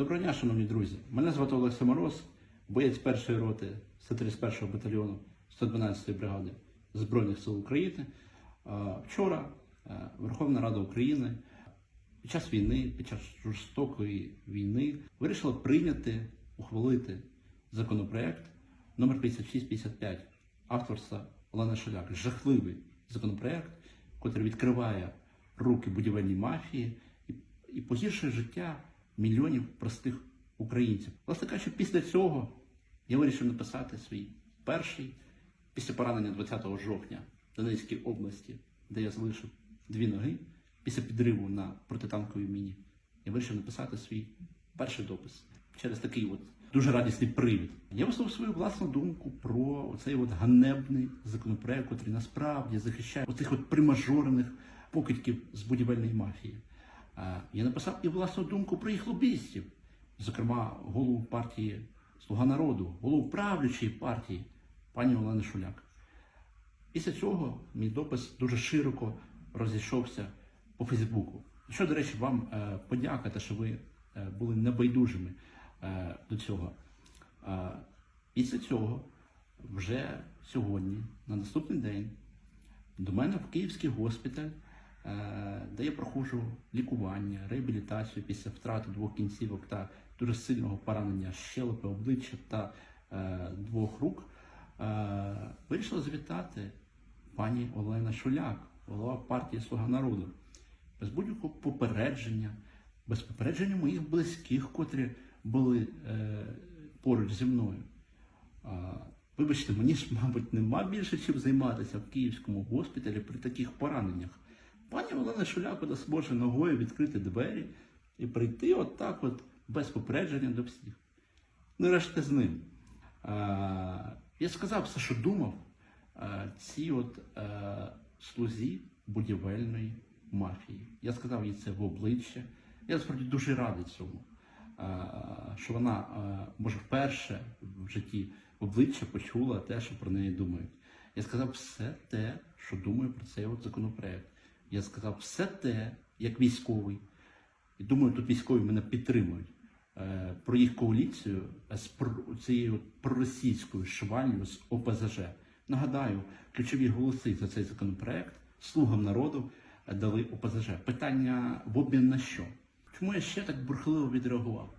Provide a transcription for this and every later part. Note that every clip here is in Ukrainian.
Доброго дня, шановні друзі. Мене звати Олексій Мороз, боєць першої роти 131-го батальйону 112-ї бригади Збройних сил України. Вчора е, Верховна Рада України під час війни, під час жорстокої війни вирішила прийняти, ухвалити законопроект номер 5655 авторства Олени Шаляк. Жахливий законопроект, який відкриває руки будівельній мафії і погіршує життя мільйонів простих українців. Власне кажучи, після цього я вирішив написати свій перший після поранення 20 жовтня в Донецькій області, де я залишив дві ноги, після підриву на протитанковій міні. Я вирішив написати свій перший допис через такий от дуже радісний привід. Я висловив свою власну думку про цей от ганебний законопроект, який насправді захищає оцих от примажорених покидьків з будівельної мафії. Е, Я написав і власну думку про їх лобістів, зокрема голову партії Слуга народу, голову правлячої партії пані Олени Шуляк. Після цього мій допис дуже широко розійшовся по Фейсбуку. Що, до речі, вам е, подякувати, що ви е, були небайдужими до цього. Після цього, вже сьогодні, на наступний день, до мене в Київський госпіталь, е, де я проходжу лікування, реабілітацію після втрати двох кінцівок та дуже сильного поранення щелепи, обличчя та е, двох рук, е, вирішила завітати пані Олена Шуляк, голова партії Слуга народу, без будь-якого попередження, без попередження моїх близьких, котрі були е, поруч зі мною. А, Вибачте, мені ж, мабуть, нема більше чим займатися в київському госпіталі при таких пораненнях. Пані Олена Шуляк дасть може ногою відкрити двері і прийти отак, от, без попередження до всіх. Ну, решта з ним. Я сказав все, що думав а, цій от слузі будівельної мафії. Я сказав їй це в обличчя. Я насправді дуже радий цьому що вона може вперше в житті в обличчя почула те, що про неї думають. Я сказав все те, що думаю про цей от законопроект. Я сказав все те, як військовий. І думаю, тут військові мене підтримують. е, Про їх коаліцію з цією проросійською швалью з ОПЗЖ. Нагадаю, ключові голоси за цей законопроект слугам народу е, дали ОПЗЖ. Питання в обмін на що? Чому я ще так бурхливо відреагував?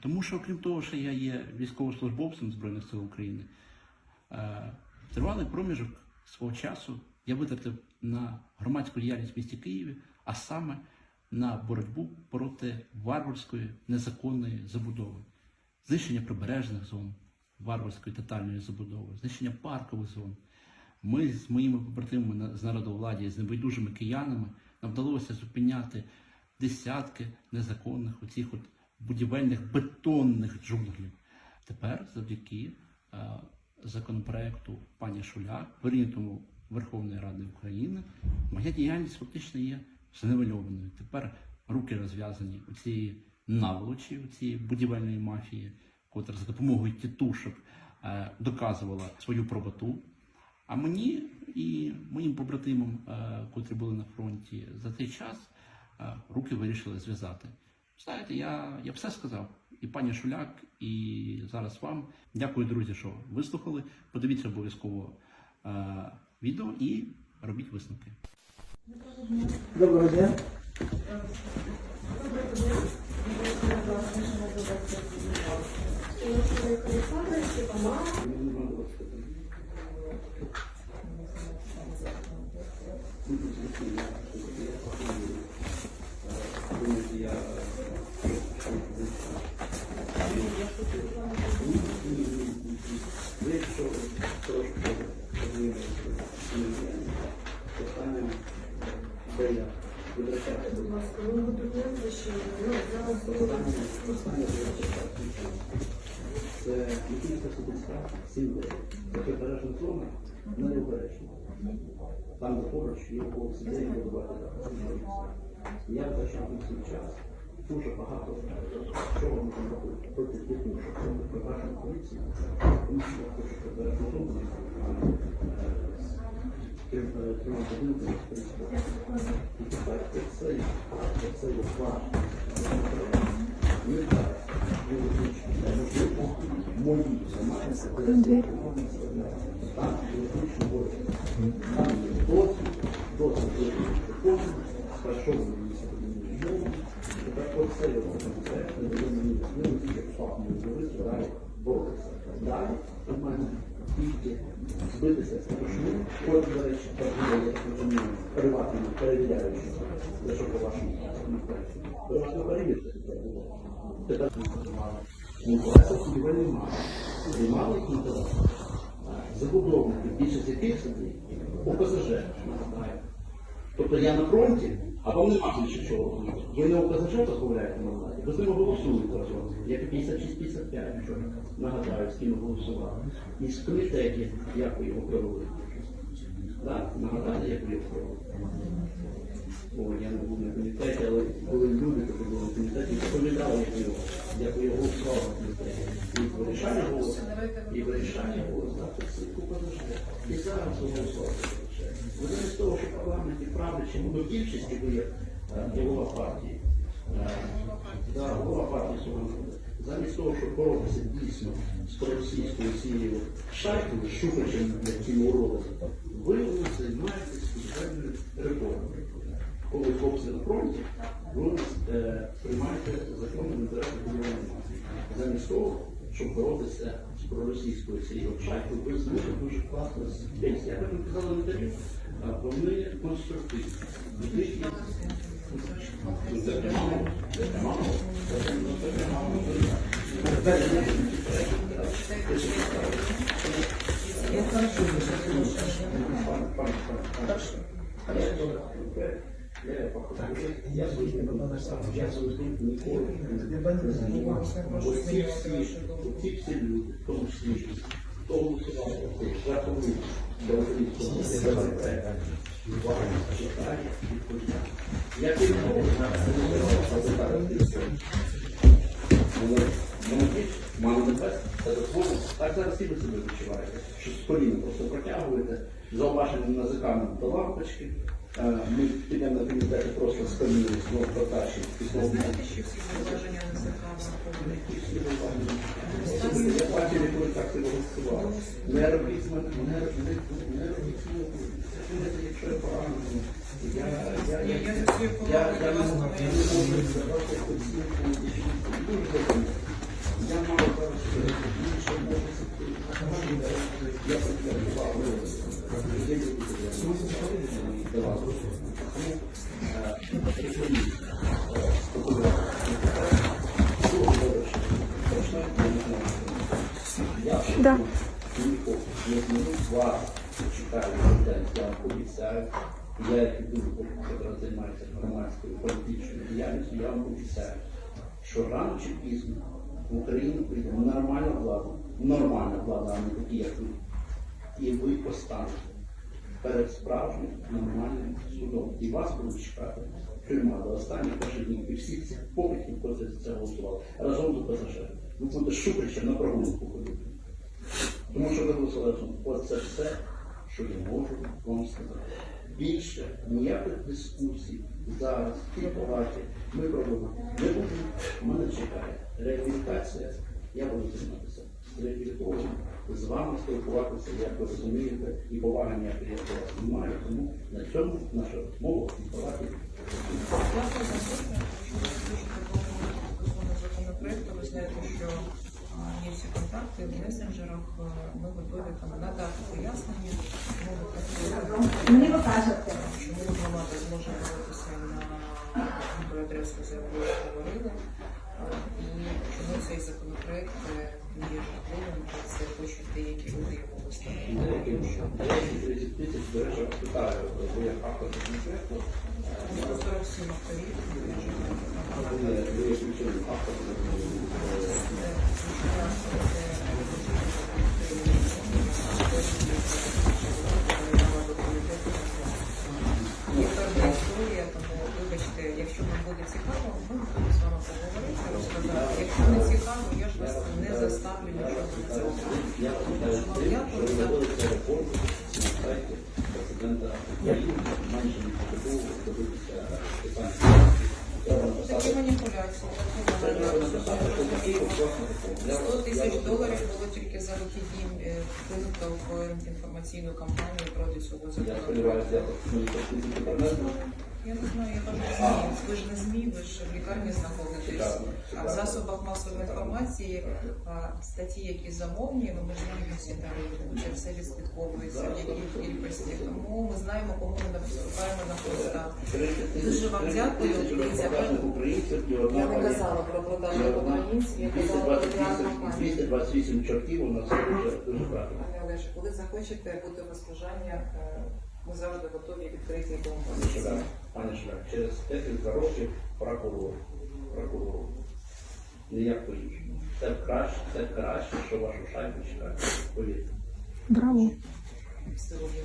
Тому що, окрім того, що я є військовослужбовцем Збройних сил України, е, тривалий проміжок свого часу я витратив на громадську діяльність в місті Києві, а саме на боротьбу проти варварської незаконної забудови, знищення прибережних зон, варварської тотальної забудови, знищення паркових зон. Ми з моїми побратимами з народовладі, з небайдужими киянами, нам вдалося зупиняти десятки незаконних оцих от будівельних бетонних джунглів. Тепер, завдяки е, законопроекту пані Шуляк, прийнятому Верховної Ради України, моя діяльність фактично є зневельованою. Тепер руки розв'язані у цієї наволочі, у цієї будівельної мафії, котра за допомогою тітушок е, доказувала свою правоту. А мені і моїм побратимам, е, котрі були на фронті за цей час, е, руки вирішили зв'язати. Знаєте, я, я все сказав. І пані Шуляк, і зараз вам. Дякую, друзі, що вислухали. Подивіться обов'язково е, відео і робіть висновки. Доброго дня. Ми що? Ну. Там. Я втрачав свій час. Дуже багато чого можна робити проти тітушок, це прибережна поліція. Тому що я хочу прибережну юрист, далі боротися. Далі у мене тільки збитися з почну, було, я так розумію, приватному перевіряючому, за що по вашому було. Тепер інтересів ніби немає. Немає інтересів. Забудовники, більшість яких сидить, ОПЗЖ, нагадаю. Тобто я на фронті, а вам нема більше чого робити. Ви не ОПЗЖ розмовляєте на владі, ви з ними голосуєте разом. Як 56-55 вчора. Нагадаю, з ким ви голосували. І з комітетів, як ви його провели. Так, нагадаю, як. О, я не був на комітеті, але коли люди такі були в комітеті, то пам'ятали, як його, як його голосували в комітеті. І вирішання голос, і вирішання голос, так, це все купа дуже. І зараз голосувати. Ви замість того, що парламент і правлячи, ну, більшості є е, голова партії. Е, да, голова партії «Слуга народу». Замість того, щоб боротися дійсно з проросійською цією шайкою, шухачем, якими уродами, ви займаєтесь соціальною реформою. Коли хлопці на фронті, ви е, приймаєте закони інтересах громадян. Замість того, щоб боротися з проросійською цією шайкою, ви змогли дуже класно з пенсії. Я не казала на інтерв'ю, а вони конструктивні. В них є це прямо, це прямо, це прямо, це прямо. Я свої Оці всі, люди, в тому числі, хто голосував за комусь, за українського законопроекту, читає, відповідає. Я керівник, Мама небес, це дозволено. Так зараз і ви себе відчуваєте, що з коліна просто протягуєте, зауваження на заканом до лампочки. Е, Ми підемо на комітеті просто з коліна, знову протащі, після Що всі зауваження на заказ я бачив, як ви так себе голосували. Не робіть мене, не робіть, не робіть. Знаєте, Якщо я поранений, я, не можу- я не можу дуже добре. Да. я як людина, яка займається громадською політичною діяльністю, я вам обіцяю, що рано чи пізно в Україну прийде нормальна влада, нормальна влада, а не такі, як ви. І ви постанете перед справжнім нормальним судом. І вас будуть чекати тюрма до останніх перших днів. І всіх цих покидьків, коли за це голосували, разом з ПЗЖ. Ви будете шукачем на прогулку ходити. Тому що ви голосували разом. Оце все, що я можу вам сказати. Більше ніяких дискусій зараз і палаті ми проводимо не будемо. Мене чекає реабілітація. Я буду займатися реабілітологом, з вами спілкуватися, як ви розумієте, і повага ніякої я до вас немає. Тому на цьому наша розмова і палаті. Ви законопроекту. Ви знаєте, що є всі контакти в месенджерах. Ми готові там надати пояснення. Мені покажете. чому громада зможе боротися на адресу, за якою ви говорили. Чому цей законопроект е, не є жахливим, бо це хочуть деякі люди його виставити. Такі маніпуляції, це треба написати, що такі Я- 100 тисяч доларів було тільки за вихідні дім вкинуто в інформаційну кампанію проти цього закону. Я не знаю, я кажу ЗМІ. Ви ж не ЗМІ, ви ж в лікарні знаходитесь. А в засобах масової інформації а, статті, які замовні, ну ми ж знаємо всі. Це все відслідковується, в якій кількості. Тому ми знаємо, кому ми наступаємо на поста. Дуже вам дякую. Дивіться, Я не казала про одна- українців, я казала про 228 піар-компанію. 228 чортів у нас дуже, дуже правильно. Пане Олеже, коли захочете бути розпорядження, ми завжди готові відкрити якому Пане позиції. Пане Шуляк, через декілька років прокурор, прокурор. Ніяк по-іншому. Це краще, це краще, що вашу шайбу чекає. Повірте. Браво! Здоров'я.